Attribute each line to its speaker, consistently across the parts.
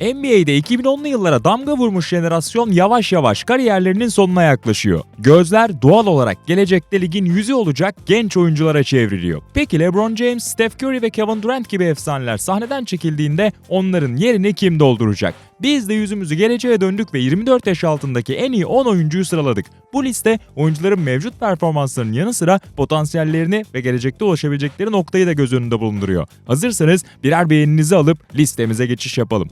Speaker 1: NBA'de 2010'lu yıllara damga vurmuş jenerasyon yavaş yavaş kariyerlerinin sonuna yaklaşıyor. Gözler doğal olarak gelecekte ligin yüzü olacak genç oyunculara çevriliyor. Peki LeBron James, Steph Curry ve Kevin Durant gibi efsaneler sahneden çekildiğinde onların yerini kim dolduracak? Biz de yüzümüzü geleceğe döndük ve 24 yaş altındaki en iyi 10 oyuncuyu sıraladık. Bu liste oyuncuların mevcut performanslarının yanı sıra potansiyellerini ve gelecekte ulaşabilecekleri noktayı da göz önünde bulunduruyor. Hazırsanız birer beğeninizi alıp listemize geçiş yapalım.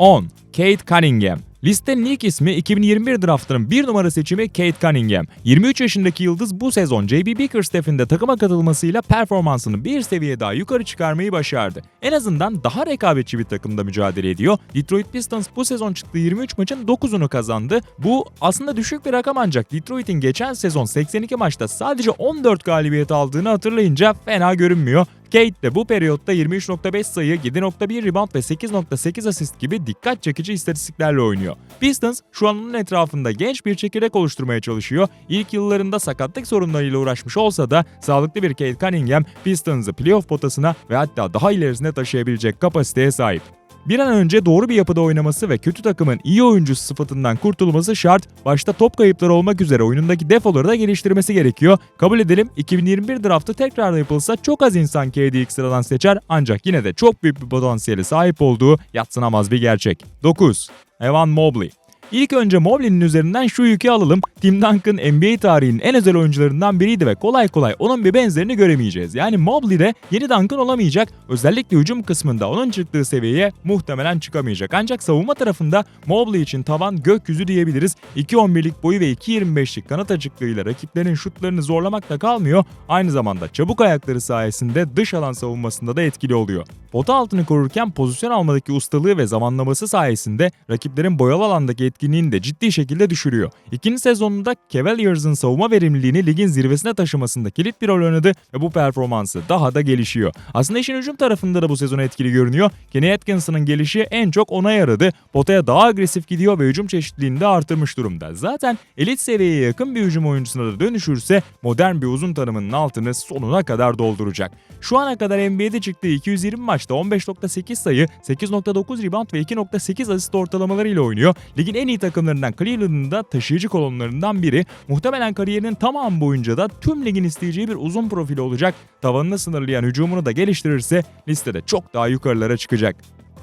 Speaker 1: 10. Kate Cunningham Listenin ilk ismi 2021 draftının bir numara seçimi Kate Cunningham. 23 yaşındaki yıldız bu sezon JB Bickerstaff'in de takıma katılmasıyla performansını bir seviye daha yukarı çıkarmayı başardı. En azından daha rekabetçi bir takımda mücadele ediyor. Detroit Pistons bu sezon çıktığı 23 maçın 9'unu kazandı. Bu aslında düşük bir rakam ancak Detroit'in geçen sezon 82 maçta sadece 14 galibiyet aldığını hatırlayınca fena görünmüyor. Kate de bu periyotta 23.5 sayı, 7.1 rebound ve 8.8 asist gibi dikkat çekici istatistiklerle oynuyor. Pistons şu an onun etrafında genç bir çekirdek oluşturmaya çalışıyor. İlk yıllarında sakatlık sorunlarıyla uğraşmış olsa da sağlıklı bir Kate Cunningham Pistons'ı playoff potasına ve hatta daha ilerisine taşıyabilecek kapasiteye sahip. Bir an önce doğru bir yapıda oynaması ve kötü takımın iyi oyuncusu sıfatından kurtulması şart. Başta top kayıpları olmak üzere oyunundaki defoları da geliştirmesi gerekiyor. Kabul edelim 2021 draftı tekrar yapılsa çok az insan KD'yi sıradan seçer ancak yine de çok büyük bir potansiyeli sahip olduğu yatsınamaz bir gerçek. 9. Evan Mobley İlk önce Mobley'nin üzerinden şu yükü alalım. Tim Duncan NBA tarihinin en özel oyuncularından biriydi ve kolay kolay onun bir benzerini göremeyeceğiz. Yani Mobley de yeni Duncan olamayacak. Özellikle hücum kısmında onun çıktığı seviyeye muhtemelen çıkamayacak. Ancak savunma tarafında Mobley için tavan gökyüzü diyebiliriz. 2.11'lik boyu ve 2.25'lik kanat açıklığıyla rakiplerin şutlarını zorlamakta kalmıyor. Aynı zamanda çabuk ayakları sayesinde dış alan savunmasında da etkili oluyor. Pota altını korurken pozisyon almadaki ustalığı ve zamanlaması sayesinde rakiplerin boyalı alandaki etkinliğini de ciddi şekilde düşürüyor. İkinci sezonunda Cavaliers'ın savunma verimliliğini ligin zirvesine taşımasında kilit bir rol oynadı ve bu performansı daha da gelişiyor. Aslında işin hücum tarafında da bu sezon etkili görünüyor. Kenny Atkinson'ın gelişi en çok ona yaradı. Potaya daha agresif gidiyor ve hücum çeşitliliğini de artırmış durumda. Zaten elit seviyeye yakın bir hücum oyuncusuna da dönüşürse modern bir uzun tanımının altını sonuna kadar dolduracak. Şu ana kadar NBA'de çıktığı 220 maçta 15.8 sayı, 8.9 rebound ve 2.8 asist ortalamalarıyla oynuyor. Ligin en iyi takımlarından Cleveland'ın da taşıyıcı kolonlarından biri. Muhtemelen kariyerinin tamamı boyunca da tüm ligin isteyeceği bir uzun profili olacak. Tavanını sınırlayan hücumunu da geliştirirse listede çok daha yukarılara çıkacak.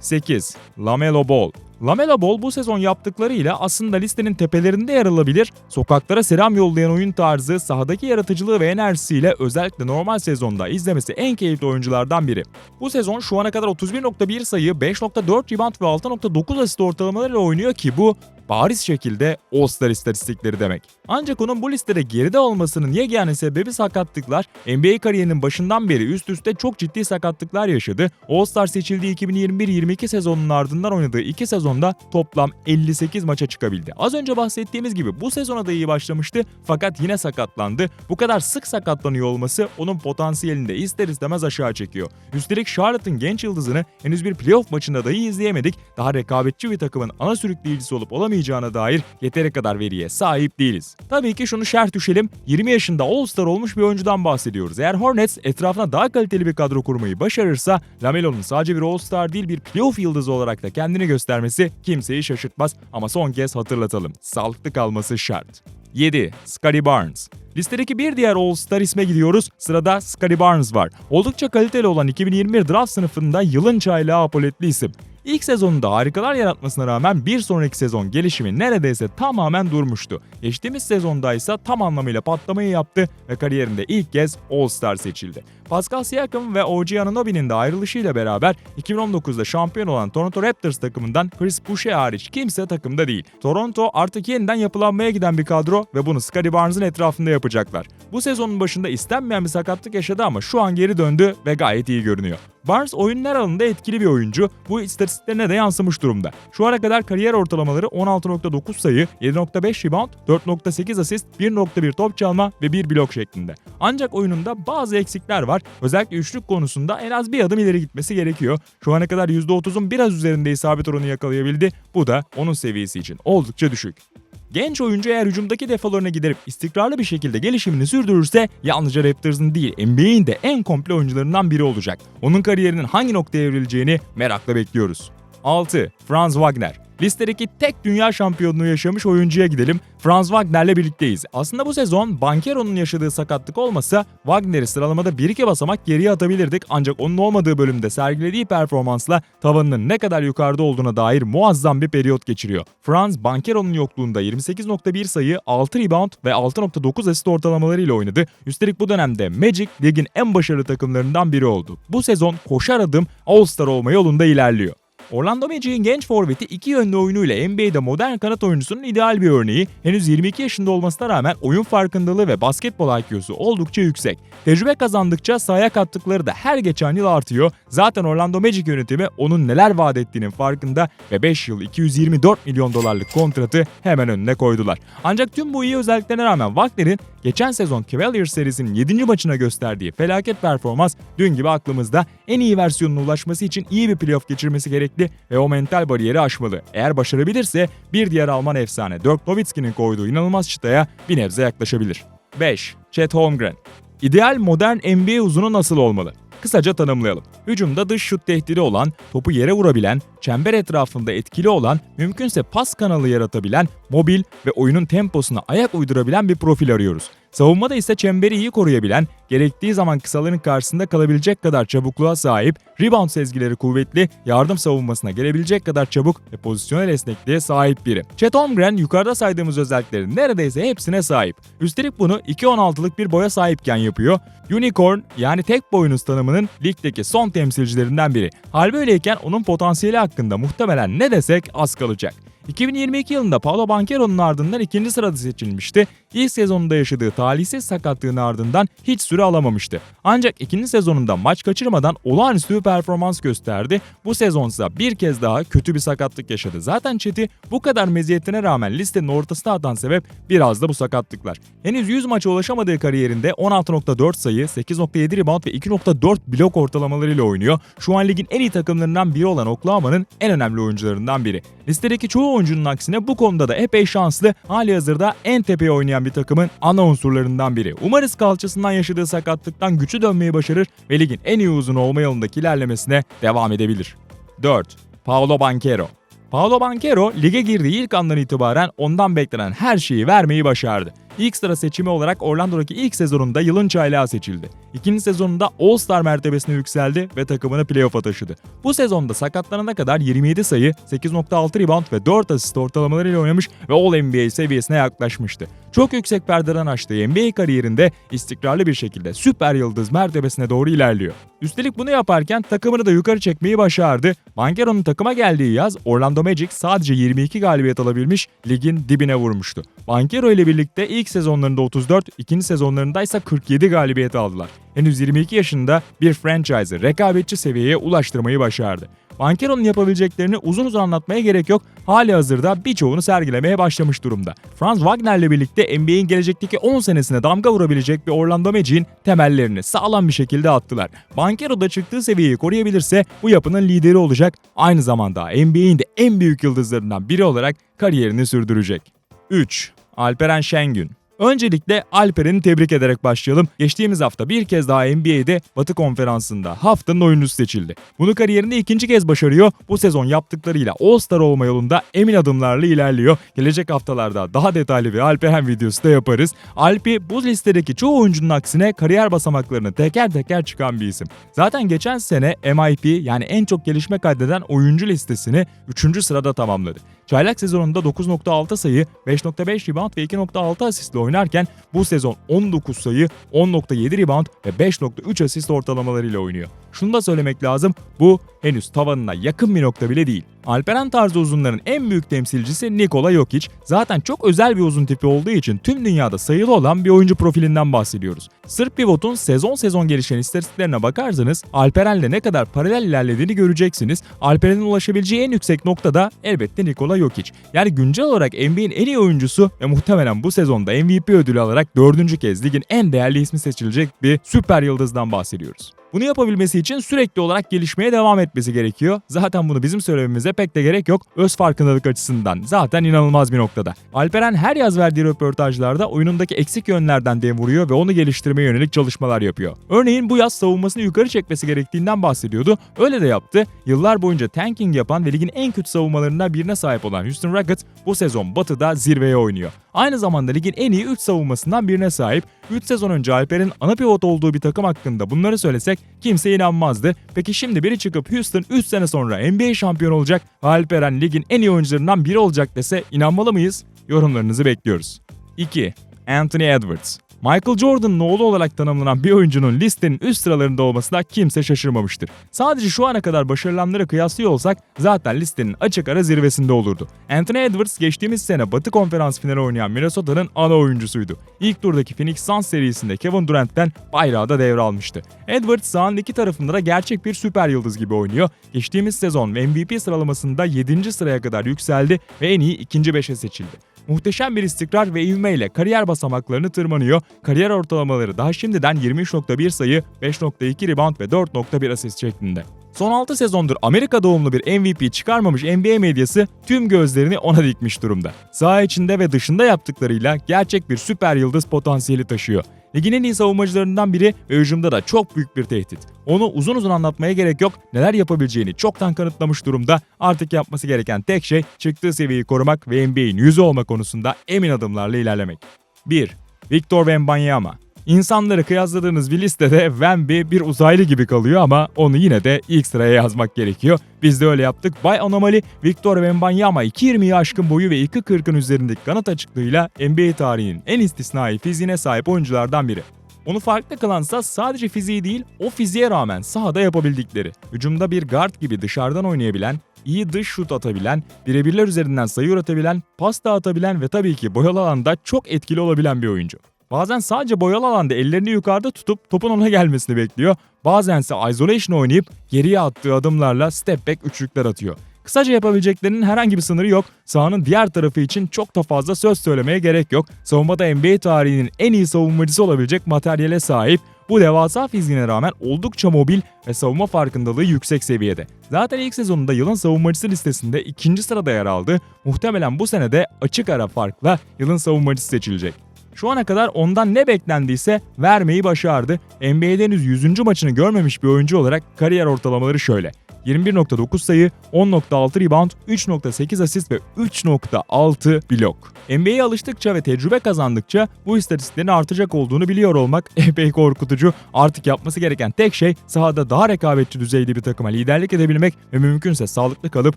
Speaker 1: 8. Lamelo Ball Lamelo Ball bu sezon yaptıklarıyla aslında listenin tepelerinde yer alabilir. Sokaklara selam yollayan oyun tarzı, sahadaki yaratıcılığı ve enerjisiyle özellikle normal sezonda izlemesi en keyifli oyunculardan biri. Bu sezon şu ana kadar 31.1 sayı, 5.4 rebound ve 6.9 asist ortalamalarıyla oynuyor ki bu bariz şekilde All-Star istatistikleri demek. Ancak onun bu listede geride olmasının yegane sebebi sakatlıklar. NBA kariyerinin başından beri üst üste çok ciddi sakatlıklar yaşadı. All-Star seçildiği 2021-22 sezonunun ardından oynadığı 2 sezonda toplam 58 maça çıkabildi. Az önce bahsettiğimiz gibi bu sezona da iyi başlamıştı fakat yine sakatlandı. Bu kadar sık sakatlanıyor olması onun potansiyelini de ister istemez aşağı çekiyor. Üstelik Charlotte'ın genç yıldızını henüz bir playoff maçında dahi izleyemedik. Daha rekabetçi bir takımın ana sürükleyicisi olup olamayacağına dair yeteri kadar veriye sahip değiliz. Tabii ki şunu şerh düşelim. 20 yaşında All-Star olmuş bir oyuncudan bahsediyoruz. Eğer Hornets etrafına daha kaliteli bir kadro kurmayı başarırsa Lamelo'nun sadece bir All-Star değil bir playoff yıldızı olarak da kendini göstermesi kimseyi şaşırtmaz ama son kez hatırlatalım. Sağlıklı kalması şart. 7. Scotty Barnes Listedeki bir diğer All-Star isme gidiyoruz. Sırada Scotty Barnes var. Oldukça kaliteli olan 2021 draft sınıfında yılın çaylağı apoletli isim. İlk sezonunda harikalar yaratmasına rağmen bir sonraki sezon gelişimi neredeyse tamamen durmuştu. Geçtiğimiz sezonda ise tam anlamıyla patlamayı yaptı ve kariyerinde ilk kez All-Star seçildi. Pascal Siakam ve OG Anunoby'nin de ayrılışıyla beraber 2019'da şampiyon olan Toronto Raptors takımından Chris Boucher hariç kimse takımda değil. Toronto artık yeniden yapılanmaya giden bir kadro ve bunu Scotty Barnes'ın etrafında yapacaklar. Bu sezonun başında istenmeyen bir sakatlık yaşadı ama şu an geri döndü ve gayet iyi görünüyor. Barnes oyunun her alanında etkili bir oyuncu. Bu istatistiklerine de yansımış durumda. Şu ana kadar kariyer ortalamaları 16.9 sayı, 7.5 rebound, 4.8 asist, 1.1 top çalma ve 1 blok şeklinde. Ancak oyununda bazı eksikler var. Özellikle üçlük konusunda en az bir adım ileri gitmesi gerekiyor. Şu ana kadar %30'un biraz üzerinde isabet oranı yakalayabildi. Bu da onun seviyesi için oldukça düşük. Genç oyuncu eğer hücumdaki defolarına giderip istikrarlı bir şekilde gelişimini sürdürürse yalnızca Raptors'ın değil NBA'in de en komple oyuncularından biri olacak. Onun kariyerinin hangi noktaya evrileceğini merakla bekliyoruz. 6. Franz Wagner Listedeki tek dünya şampiyonluğu yaşamış oyuncuya gidelim. Franz Wagner'le birlikteyiz. Aslında bu sezon Bankero'nun yaşadığı sakatlık olmasa Wagner'i sıralamada 1-2 basamak geriye atabilirdik ancak onun olmadığı bölümde sergilediği performansla tavanının ne kadar yukarıda olduğuna dair muazzam bir periyot geçiriyor. Franz Bankero'nun yokluğunda 28.1 sayı, 6 rebound ve 6.9 asist ortalamalarıyla oynadı. Üstelik bu dönemde Magic ligin en başarılı takımlarından biri oldu. Bu sezon koşar adım All-Star olma yolunda ilerliyor. Orlando Magic'in genç forveti iki yönlü oyunuyla NBA'de modern kanat oyuncusunun ideal bir örneği. Henüz 22 yaşında olmasına rağmen oyun farkındalığı ve basketbol IQ'su oldukça yüksek. Tecrübe kazandıkça sahaya kattıkları da her geçen yıl artıyor. Zaten Orlando Magic yönetimi onun neler vaat ettiğinin farkında ve 5 yıl 224 milyon dolarlık kontratı hemen önüne koydular. Ancak tüm bu iyi özelliklerine rağmen Wagner'in geçen sezon Cavaliers serisinin 7. maçına gösterdiği felaket performans dün gibi aklımızda en iyi versiyonuna ulaşması için iyi bir playoff geçirmesi gerekli ve o mental bariyeri aşmalı. Eğer başarabilirse bir diğer Alman efsane Dirk Nowitzki'nin koyduğu inanılmaz çıtaya bir nebze yaklaşabilir. 5. Chet Holmgren İdeal modern NBA uzunu nasıl olmalı? Kısaca tanımlayalım. Hücumda dış şut tehdidi olan, topu yere vurabilen, çember etrafında etkili olan, mümkünse pas kanalı yaratabilen, mobil ve oyunun temposuna ayak uydurabilen bir profil arıyoruz. Savunmada ise çemberi iyi koruyabilen, gerektiği zaman kısaların karşısında kalabilecek kadar çabukluğa sahip, rebound sezgileri kuvvetli, yardım savunmasına gelebilecek kadar çabuk ve pozisyonel esnekliğe sahip biri. Chet Holmgren yukarıda saydığımız özelliklerin neredeyse hepsine sahip. Üstelik bunu 2.16'lık bir boya sahipken yapıyor. Unicorn yani tek boyunuz tanımının ligdeki son temsilcilerinden biri. Hal böyleyken onun potansiyeli hakkında muhtemelen ne desek az kalacak. 2022 yılında Paolo Banchero'nun ardından ikinci sırada seçilmişti. İlk sezonunda yaşadığı talihsiz sakatlığın ardından hiç süre alamamıştı. Ancak ikinci sezonunda maç kaçırmadan olağanüstü bir performans gösterdi. Bu sezonsa bir kez daha kötü bir sakatlık yaşadı. Zaten Chet'i bu kadar meziyetine rağmen listenin ortasına atan sebep biraz da bu sakatlıklar. Henüz 100 maça ulaşamadığı kariyerinde 16.4 sayı, 8.7 rebound ve 2.4 blok ortalamalarıyla oynuyor. Şu an ligin en iyi takımlarından biri olan Oklahoma'nın en önemli oyuncularından biri. Listedeki çoğu oyuncunun aksine bu konuda da epey şanslı, hali hazırda en tepeye oynayan bir takımın ana unsurlarından biri. Umarız kalçasından yaşadığı sakatlıktan güçlü dönmeyi başarır ve ligin en iyi uzun olma yolundaki ilerlemesine devam edebilir. 4. Paolo Banchero Paolo Banchero lige girdiği ilk andan itibaren ondan beklenen her şeyi vermeyi başardı. İlk sıra seçimi olarak Orlando'daki ilk sezonunda yılın çaylağı seçildi. İkinci sezonunda All-Star mertebesine yükseldi ve takımını playoff'a taşıdı. Bu sezonda sakatlanana kadar 27 sayı, 8.6 rebound ve 4 asist ortalamalarıyla oynamış ve All-NBA seviyesine yaklaşmıştı. Çok yüksek perdeden açtığı NBA kariyerinde istikrarlı bir şekilde süper yıldız mertebesine doğru ilerliyor. Üstelik bunu yaparken takımını da yukarı çekmeyi başardı. Bankero'nun takıma geldiği yaz Orlando Magic sadece 22 galibiyet alabilmiş, ligin dibine vurmuştu. Bankero ile birlikte ilk sezonlarında 34, ikinci sezonlarında ise 47 galibiyet aldılar. Henüz 22 yaşında bir franchise'ı rekabetçi seviyeye ulaştırmayı başardı. Bankero'nun yapabileceklerini uzun uzun anlatmaya gerek yok. Hali hazırda birçoğunu sergilemeye başlamış durumda. Franz Wagner'le birlikte NBA'in gelecekteki 10 senesine damga vurabilecek bir Orlando Magic'in temellerini sağlam bir şekilde attılar. Bankero da çıktığı seviyeyi koruyabilirse bu yapının lideri olacak. Aynı zamanda NBA'in de en büyük yıldızlarından biri olarak kariyerini sürdürecek. 3. Alperen Şengün Öncelikle Alperen'i tebrik ederek başlayalım. Geçtiğimiz hafta bir kez daha NBA'de Batı Konferansı'nda haftanın oyuncusu seçildi. Bunu kariyerinde ikinci kez başarıyor. Bu sezon yaptıklarıyla All-Star olma yolunda emin adımlarla ilerliyor. Gelecek haftalarda daha detaylı bir Alperen videosu da yaparız. Alpi bu listedeki çoğu oyuncunun aksine kariyer basamaklarını teker teker çıkan bir isim. Zaten geçen sene MIP yani en çok gelişme kaydeden oyuncu listesini 3. sırada tamamladı. Çaylak sezonunda 9.6 sayı, 5.5 rebound ve 2.6 asistle oynarken bu sezon 19 sayı, 10.7 rebound ve 5.3 asist ortalamalarıyla oynuyor. Şunu da söylemek lazım, bu henüz tavanına yakın bir nokta bile değil. Alperen tarzı uzunların en büyük temsilcisi Nikola Jokic. Zaten çok özel bir uzun tipi olduğu için tüm dünyada sayılı olan bir oyuncu profilinden bahsediyoruz. Sırp pivotun sezon sezon gelişen istatistiklerine bakarsanız Alperen'le ne kadar paralel ilerlediğini göreceksiniz. Alperen'in ulaşabileceği en yüksek nokta da elbette Nikola Jokic. Yani güncel olarak NBA'in en iyi oyuncusu ve muhtemelen bu sezonda MVP ödülü alarak dördüncü kez ligin en değerli ismi seçilecek bir süper yıldızdan bahsediyoruz. Bunu yapabilmesi için sürekli olarak gelişmeye devam etmesi gerekiyor. Zaten bunu bizim söylememize pek de gerek yok. Öz farkındalık açısından zaten inanılmaz bir noktada. Alperen her yaz verdiği röportajlarda oyunundaki eksik yönlerden dem vuruyor ve onu geliştirmeye yönelik çalışmalar yapıyor. Örneğin bu yaz savunmasını yukarı çekmesi gerektiğinden bahsediyordu. Öyle de yaptı. Yıllar boyunca tanking yapan ve ligin en kötü savunmalarından birine sahip olan Houston Rockets bu sezon Batı'da zirveye oynuyor. Aynı zamanda ligin en iyi 3 savunmasından birine sahip. 3 sezon önce Alper'in ana pivot olduğu bir takım hakkında bunları söylesek kimse inanmazdı. Peki şimdi biri çıkıp Houston 3 sene sonra NBA şampiyonu olacak Alperen ligin en iyi oyuncularından biri olacak dese inanmalı mıyız? Yorumlarınızı bekliyoruz. 2. Anthony Edwards Michael Jordan'ın oğlu olarak tanımlanan bir oyuncunun listenin üst sıralarında olmasına kimse şaşırmamıştır. Sadece şu ana kadar başarılanları kıyaslıyor olsak zaten listenin açık ara zirvesinde olurdu. Anthony Edwards geçtiğimiz sene Batı Konferans finali oynayan Minnesota'nın ana oyuncusuydu. İlk turdaki Phoenix Suns serisinde Kevin Durant'ten bayrağı da devralmıştı. Edwards sahanın iki tarafında da gerçek bir süper yıldız gibi oynuyor. Geçtiğimiz sezon MVP sıralamasında 7. sıraya kadar yükseldi ve en iyi ikinci 5'e seçildi. Muhteşem bir istikrar ve ivmeyle kariyer basamaklarını tırmanıyor. Kariyer ortalamaları daha şimdiden 23.1 sayı, 5.2 rebound ve 4.1 asist şeklinde. Son 6 sezondur Amerika doğumlu bir MVP çıkarmamış NBA medyası tüm gözlerini ona dikmiş durumda. Saha içinde ve dışında yaptıklarıyla gerçek bir süper yıldız potansiyeli taşıyor. Ligin en iyi savunmacılarından biri ve hücumda da çok büyük bir tehdit. Onu uzun uzun anlatmaya gerek yok. Neler yapabileceğini çoktan kanıtlamış durumda. Artık yapması gereken tek şey çıktığı seviyeyi korumak ve NBA'in yüzü olma konusunda emin adımlarla ilerlemek. 1. Victor Wembanyama İnsanları kıyasladığınız bir listede Wemby bir uzaylı gibi kalıyor ama onu yine de ilk sıraya yazmak gerekiyor. Biz de öyle yaptık. Bay Anomali, Victor Wembanyama 2.20'yi aşkın boyu ve 2.40'ın üzerindeki kanat açıklığıyla NBA tarihinin en istisnai fiziğine sahip oyunculardan biri. Onu farklı kılansa sadece fiziği değil, o fiziğe rağmen sahada yapabildikleri. Hücumda bir guard gibi dışarıdan oynayabilen, iyi dış şut atabilen, birebirler üzerinden sayı üreten, pas dağıtabilen ve tabii ki boyalı alanda çok etkili olabilen bir oyuncu. Bazen sadece boyalı alanda ellerini yukarıda tutup topun ona gelmesini bekliyor. Bazense isolation oynayıp geriye attığı adımlarla step back üçlükler atıyor. Kısaca yapabileceklerinin herhangi bir sınırı yok. Sahanın diğer tarafı için çok da fazla söz söylemeye gerek yok. Savunmada NBA tarihinin en iyi savunmacısı olabilecek materyale sahip. Bu devasa fiziğine rağmen oldukça mobil ve savunma farkındalığı yüksek seviyede. Zaten ilk sezonunda yılın savunmacısı listesinde ikinci sırada yer aldı. Muhtemelen bu senede açık ara farkla yılın savunmacısı seçilecek. Şu ana kadar ondan ne beklendiyse vermeyi başardı. NBA'de henüz 100. maçını görmemiş bir oyuncu olarak kariyer ortalamaları şöyle. 21.9 sayı, 10.6 rebound, 3.8 asist ve 3.6 blok. NBA'ye alıştıkça ve tecrübe kazandıkça bu istatistiklerin artacak olduğunu biliyor olmak epey korkutucu. Artık yapması gereken tek şey sahada daha rekabetçi düzeyde bir takıma liderlik edebilmek ve mümkünse sağlıklı kalıp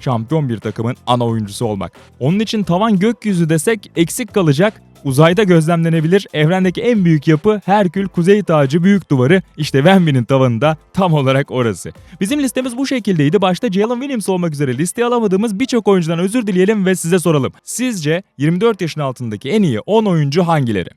Speaker 1: şampiyon bir takımın ana oyuncusu olmak. Onun için tavan gökyüzü desek eksik kalacak Uzayda gözlemlenebilir evrendeki en büyük yapı Herkül Kuzey Tacı Büyük Duvarı işte Wemby'nin tavanında tam olarak orası. Bizim listemiz bu şekildeydi. Başta Jalen Williams olmak üzere listeye alamadığımız birçok oyuncudan özür dileyelim ve size soralım. Sizce 24 yaşın altındaki en iyi 10 oyuncu hangileri?